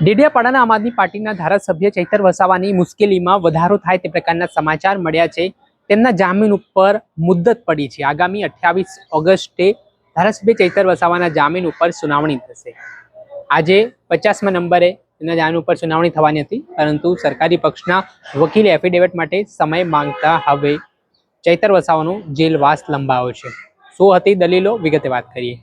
ડેડિયાપાડાના આમ આદમી પાર્ટીના ધારાસભ્ય ચૈતર વસાવાની મુશ્કેલીમાં વધારો થાય તે પ્રકારના સમાચાર મળ્યા છે. તેમના જામીન ઉપર મુદ્દત પડી છે. આગામી અઠ્યાવીસ ઓગસ્ટે ધારાસભ્ય ચૈતર વસાવાના જામીન ઉપર સુનાવણી થશે. આજે પચાસમા નંબરે તેમના જામીન ઉપર સુનાવણી થવાની હતી, પરંતુ સરકારી પક્ષના વકીલે એફિડેવિટ માટે સમય માંગતા હવે ચૈતર વસાવાનો જેલવાસ લંબાયો છે. શું હતી દલીલો? વિગતે વાત કરીએ.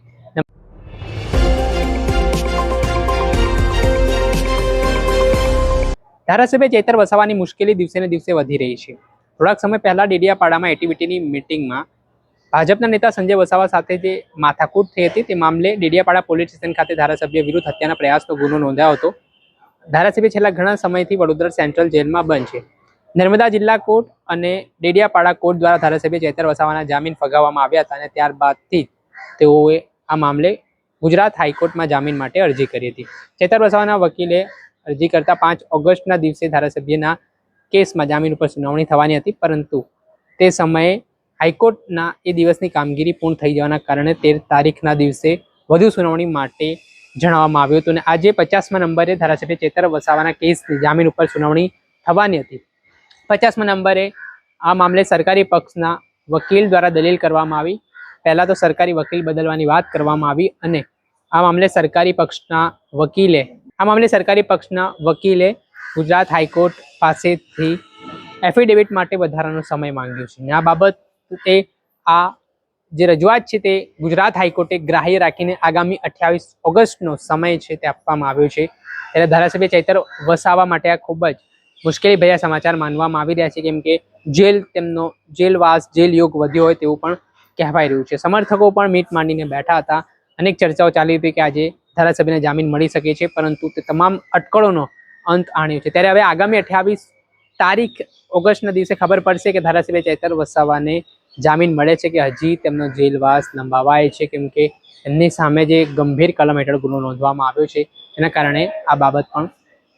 ધારાસભ્ય ચેતર વસાવાની મુશ્કેલી દિવસે ને દિવસે વધી રહી છે. થોડાક સમય પહેલા ડેડિયાપાડામાં એટીવીટીની મિટિંગમાં ભાજપના નેતા સંજય વસાવા સાથે જે માથાકૂટ થઈ હતી તે મામલે ડેડિયાપાડા પોલીસ સ્ટેશન ખાતે ધારાસભ્ય વિરુદ્ધ હત્યાના પ્રયાસનો ગુનો નોંધાયો હતો. ધારાસભ્ય છેલ્લા ઘણા સમયથી વડોદરા સેન્ટ્રલ જેલમાં બંધ છે. નર્મદા જિલ્લા કોર્ટ અને ડેડિયાપાડા કોર્ટ દ્વારા ધારાસભ્ય ચેતર વસાવાના જામીન ફગાવવામાં આવ્યા હતા અને ત્યારબાદથી તેઓએ આ મામલે ગુજરાત હાઈકોર્ટમાં જામીન માટે અરજી કરી હતી. ચેતર વસાવાના વકીલે અરજી કરતા પાંચ ઓગસ્ટના દિવસે ધારાસભ્યના કેસમાં જામીન ઉપર સુનાવણી થવાની હતી, પરંતુ તે સમયે હાઈકોર્ટના એ દિવસની કામગીરી પૂર્ણ થઈ જવાના કારણે તેર તારીખના દિવસે વધુ સુનાવણી માટે જણાવવામાં આવ્યું હતું અને આજે પચાસમા નંબરે ધારાસભ્ય ચેતર વસાવાના કેસની જામીન ઉપર સુનાવણી થવાની હતી. પચાસમા નંબરે આ મામલે સરકારી પક્ષના વકીલ દ્વારા દલીલ કરવામાં આવી. પહેલાં તો સરકારી વકીલ બદલવાની વાત કરવામાં આવી અને આ મામલે સરકારી પક્ષના વકીલે આ મામલે સરકારી પક્ષના વકીલે ગુજરાત હાઈકોર્ટ પાસેથી એફિડેવિટ માટે વધારાનો સમય માંગ્યો છે. આ બાબતે આ જે રજૂઆત છે તે ગુજરાત હાઈકોર્ટે ગ્રાહ્ય રાખીને આગામી અઠ્યાવીસ ઓગસ્ટનો સમય છે તે આપવામાં આવ્યો છે. ત્યારે ધારાસભ્ય ચૈતર વસાવા માટે આ ખૂબ જ મુશ્કેલી ભર્યા સમાચાર માનવામાં આવી રહ્યા છે. કેમ કે જેલ તેમનો જેલવાસ જેલ યોગ વધ્યો હોય તેવું પણ કહેવાય રહ્યું છે. સમર્થકો પણ મીટ માંડીને બેઠા હતા. અનેક ચર્ચાઓ ચાલી હતી કે આજે ધારાસભ્યને જામીન મળી શકે છે, પરંતુ તે તમામ અટકળોનો અંત આણ્યો છે. ત્યારે હવે આગામી અઠ્યાવીસ તારીખ ઓગસ્ટના દિવસે ખબર પડશે કે ધારાસભ્ય ચૈતર વસાવાને જામીન મળે છે કે હજી તેમનો જેલવાસ લંબાવાય છે, કેમ કે એમની સામે જે ગંભીર કલમ હેઠળ ગુનો નોંધવામાં આવ્યો છે. એના કારણે આ બાબત પણ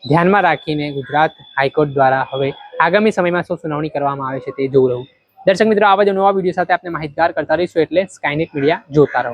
ધ્યાનમાં રાખીને ગુજરાત હાઈકોર્ટ દ્વારા હવે આગામી સમયમાં શું સુનાવણી કરવામાં આવે છે તે જોવું રહ્યું. દર્શક મિત્રો, આવા જ નવા વીડિયો સાથે આપણે માહિતગાર કરતા રહીશું એટલે સ્કાયનેટ મીડિયા જોતા રહો.